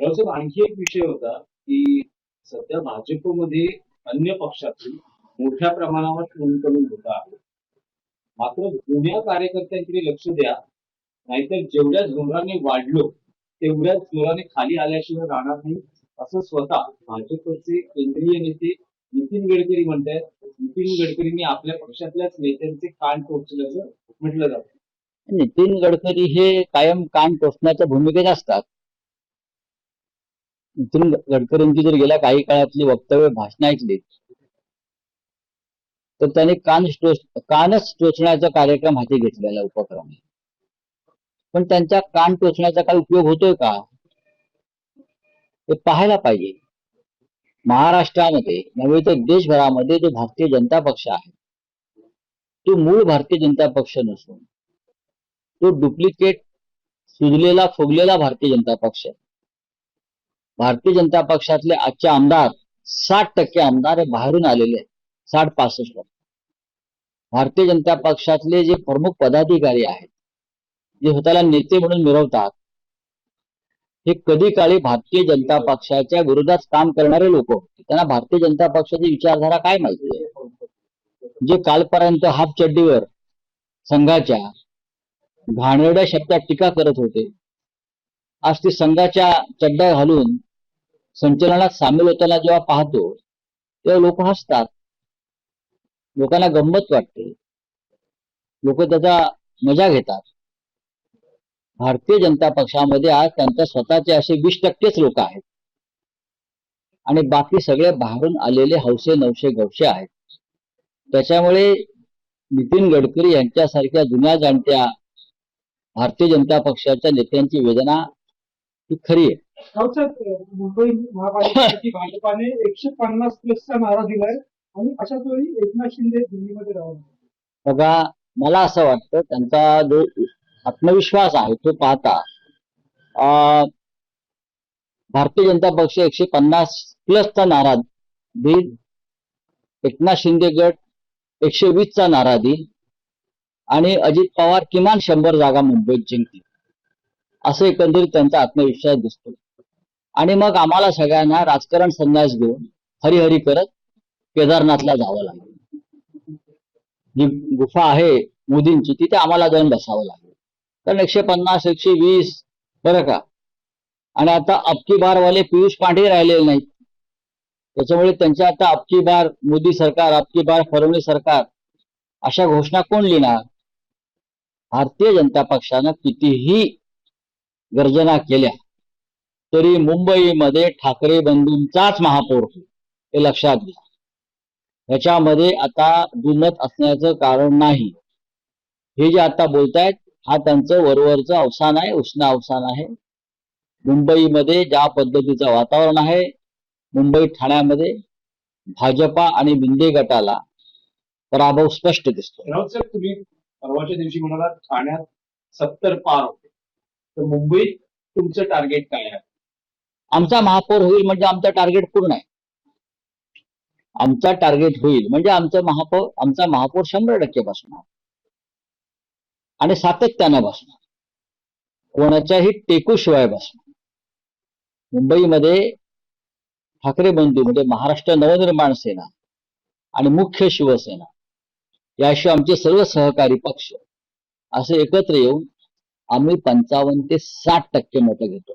रावसाहेब आणखी एक विषय होता की सध्या भाजपमध्ये अन्य पक्षातून मोठ्या प्रमाणावर संकलन होत आहे मात्र जुन्या कार्यकर्त्यांकडे लक्ष द्या नाहीतर जेवढ्या जोराने वाढलो तेवढ्याच जोराने खाली आल्याशिवाय राहणार नाही असं स्वतः भाजपचे केंद्रीय नेते नितीन गडकरी म्हणतात नितीन गडकरींनी आपल्या पक्षातल्याच नेत्यांचे कान टोचल्याचं म्हटलं जातं. नितीन गडकरी हे कायम कान टोचण्याच्या भूमिकेत असतात. नितीन गडकरींची जर गेल्या काही काळातली वक्तव्य भाषण ऐकली तर त्यांनी कान टोच कानच टोचण्याचा कार्यक्रम हाती घेतलेला उपक्रम पण त्यांच्या कान टोचण्याचा काय उपयोग होतोय का? ते पाहायला पाहिजे. महाराष्ट्रामध्ये नव्हे तर देशभरामध्ये जो भारतीय जनता पक्ष आहे तो मूळ भारतीय जनता पक्ष नसून तो डुप्लिकेट सुजलेला फुगलेला भारतीय जनता पक्ष आहे. भारतीय जनता पक्षातले आजचे आमदार साठ टक्के आमदार हे बाहेरून आलेले आहेत. साठ पासष्ट भारतीय जनता पक्षातले जे प्रमुख पदाधिकारी आहेत जे स्वतःला नेते म्हणून मिरवतात हे कधी काळी भारतीय जनता पक्षाच्या विरोधात काम करणारे लोक होते. त्यांना भारतीय जनता पक्षाची विचारधारा काय माहिती आहे? जे कालपर्यंत हाफ चड्डीवर संघाच्या घाणेरड्या शब्दात टीका करत होते आज ते संघाच्या चड्ड्या घालून संचलनात सामील होताना जेव्हा पाहतो तेव्हा लोक हसतात. लोकांना गंमत वाटते. लोक त्याचा मजा घेतात. भारतीय जनता पक्षामध्ये आज त्यांच्या स्वतःचे असे वीस टक्केच लोक आहेत. आणि बाकी सगळे बाहेरून आलेले हौसे नवशे गवशे आहेत. त्याच्यामुळे नितीन गडकरी यांच्यासारख्या जुन्या जाणत्या भारतीय जनता पक्षाच्या नेत्यांची वेदना ही खरी आहे. मुंबई महापालिकेसाठी भाजपाने एकशे पन्नास प्लसचा नारा दिलाय आणि अशाच वेळी एकनाथ शिंदे दिल्लीमध्ये राहणार बघा मला असं वाटतं त्यांचा जो आत्मविश्वास आहे तो पाहता भारतीय जनता पक्ष एकशे पन्नास प्लसचा नारा देईल एकनाथ शिंदे गट एकशे वीसचा नारा देईल आणि अजित पवार किमान शंभर जागा मुंबईत जिंकतील. असं एकंदरीत त्यांचा आत्मविश्वास दिसतो आणि मग आम्हाला सगळ्यांना राजकारण संन्यास घेऊन हरिहरी करत केदारनाथला जावं लागेल. जी गुफा आहे मोदींची तिथे आम्हाला जाऊन बसावं लागेल. कारण एकशे पन्नास एकशे वीस बरं का? आणि आता अबकी बारवाले पियुष पांडे राहिलेले नाहीत. त्याच्यामुळे त्यांच्या आता अबकी बार मोदी सरकार अबकी बार फडणवीस सरकार अशा घोषणा कोण लिहिणार? भारतीय जनता पक्षानं कितीही गर्जना केल्या तरी मुंबईमध्ये ठाकरे बंधूंचाच महापौर हे लक्षात घ्या. ह्याच्यामध्ये आता दुमत असण्याचं कारण नाही. हे जे आता बोलतायत हा त्यांचं वरवरचं अवसान आहे उष्ण अवसान आहे. मुंबईमध्ये ज्या पद्धतीचं वातावरण आहे मुंबई ठाण्यामध्ये भाजपा आणि बिंदे गटाला पराभव स्पष्ट दिसतो रावसाहेब तुम्ही परवाच्या दिवशी म्हणाला ठाण्यात सत्तर पार होते. तर मुंबईत तुमचं टार्गेट काय आहे? आमचा महापौर होईल म्हणजे आमचा टार्गेट पूर्ण आहे? आमचा टार्गेट होईल म्हणजे आमचं महापौर आमचा महापौर शंभर टक्के बसणार. आणि सातत्यानं बसणार. कोणाच्याही टेकूशिवाय बसणार. मुंबईमध्ये ठाकरे बंधू म्हणजे महाराष्ट्र नवनिर्माण सेना आणि मुख्य शिवसेना याशिवाय आमचे सर्व सहकारी पक्ष असे एकत्र येऊन आम्ही पंचावन्न ते साठ टक्के मतं घेतो.